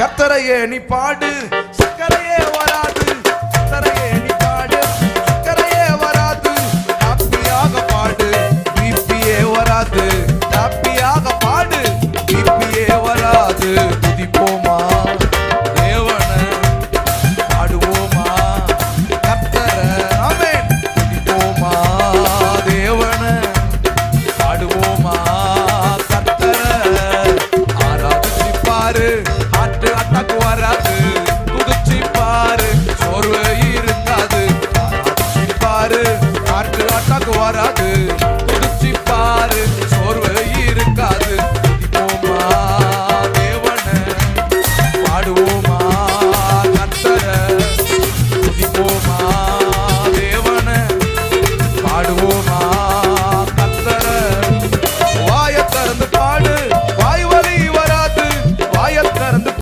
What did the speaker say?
கத்தரையே நீ பாடு. சக்கரையே தக்கு வராது. குதிச்சு பாரு சோர்வு இருக்காது. பாரு வராது.